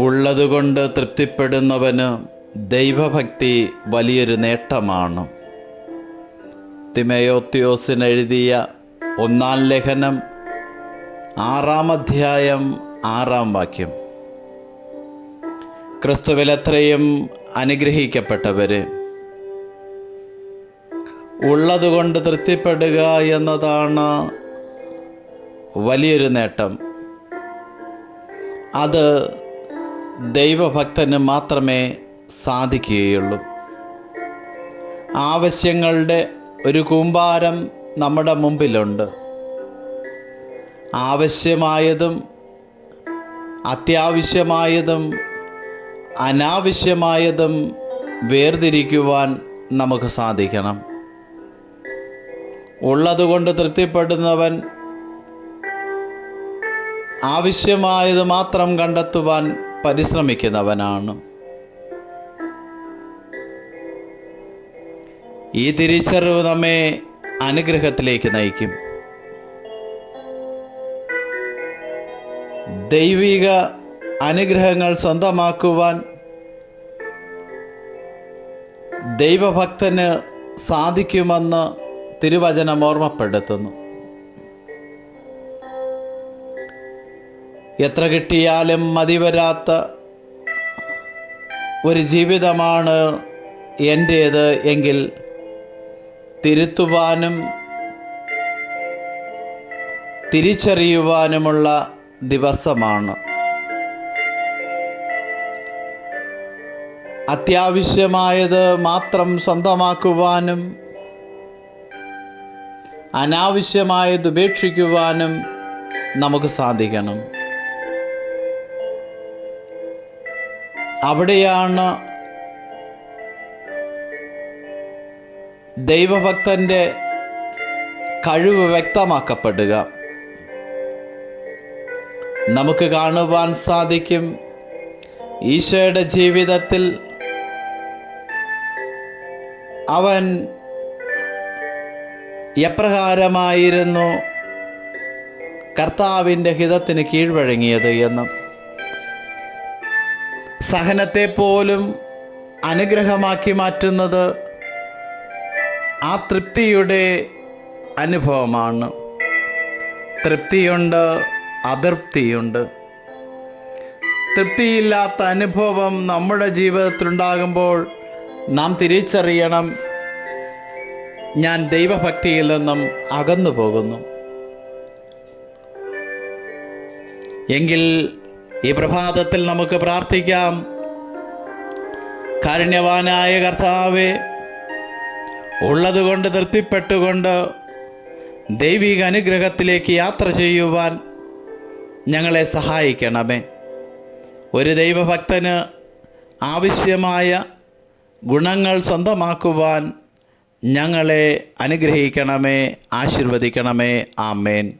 ഉള്ളതുകൊണ്ട് തൃപ്തിപ്പെടുന്നവന് ദൈവഭക്തി വലിയൊരു നേട്ടമാണ്. തിമയോത്യോസിന് എഴുതിയ ഒന്നാം ലേഖനം ആറാം അധ്യായം ആറാം വാക്യം. ക്രിസ്തുവിലത്രയും അനുഗ്രഹിക്കപ്പെട്ടവർ ഉള്ളതുകൊണ്ട് തൃപ്തിപ്പെടുക എന്നതാണ് വലിയൊരു നേട്ടം. അത് ദൈവഭക്തന് മാത്രമേ സാധിക്കുകയുള്ളൂ. ആവശ്യങ്ങളുടെ ഒരു കൂമ്പാരം നമ്മുടെ മുമ്പിലുണ്ട്. ആവശ്യമായതും അത്യാവശ്യമായതും അനാവശ്യമായതും വേർതിരിക്കുവാൻ നമുക്ക് സാധിക്കണം. ഉള്ളതുകൊണ്ട് തൃപ്തിപ്പെടുന്നവൻ ആവശ്യമായത് മാത്രം കണ്ടെത്തുവാൻ പരിശ്രമിക്കുന്നവനാണ്. ഈ തിരിച്ചറിവ് നമ്മെ അനുഗ്രഹത്തിലേക്ക് നയിക്കും. ദൈവിക അനുഗ്രഹങ്ങൾ സ്വന്തമാക്കുവാൻ ദൈവഭക്തന് സാധിക്കുമെന്ന് തിരുവചനം ഓർമ്മപ്പെടുത്തുന്നു. എത്ര കിട്ടിയാലും മതിവരാത്ത ഒരു ജീവിതമാണ് എന്റേത് എങ്കിൽ തിരുത്തുവാനും തിരിച്ചറിയുവാനുമുള്ള ദിവസമാണ്. അത്യാവശ്യമായത് മാത്രം സ്വന്തമാക്കുവാനും അനാവശ്യമായത് ഉപേക്ഷിക്കുവാനും നമുക്ക് സാധിക്കണം. അവിടെയാണ് ദൈവഭക്തന്റെ കഴിവ് വ്യക്തമാക്കപ്പെടുക. നമുക്ക് കാണുവാൻ സാധിക്കും ഈശോയുടെ ജീവിതത്തിൽ അവൻ എപ്രകാരമായിരുന്നു കർത്താവിന്റെ ഹിതത്തിന് കീഴ്വഴങ്ങിയത് എന്നും. സഹനത്തെ പോലും അനുഗ്രഹമാക്കി മാറ്റുന്നത് ആ തൃപ്തിയുടെ അനുഭവമാണ്. തൃപ്തിയുണ്ട് അതൃപ്തിയുണ്ട്. തൃപ്തിയില്ലാത്ത അനുഭവം നമ്മുടെ ജീവിതത്തിലുണ്ടാകുമ്പോൾ നാം തിരിച്ചറിയണം ഞാൻ ദൈവഭക്തിയിൽ നിന്നും അകന്നു പോകുന്നു എങ്കിൽ ഈ പ്രഭാതത്തിൽ നമുക്ക് പ്രാർത്ഥിക്കാം. കാരുണ്യവാനായ കർത്താവെ ഉള്ളതുകൊണ്ട് തൃപ്തിപ്പെട്ടുകൊണ്ട് ദൈവിക അനുഗ്രഹത്തിലേക്ക് യാത്ര ചെയ്യുവാൻ ഞങ്ങളെ സഹായിക്കണമേ. ഒരു ദൈവഭക്തന് ആവശ്യമായ ഗുണങ്ങൾ സ്വന്തമാക്കുവാൻ ഞങ്ങളെ അനുഗ്രഹിക്കണമേ ആശീർവദിക്കണമേ. ആമേൻ.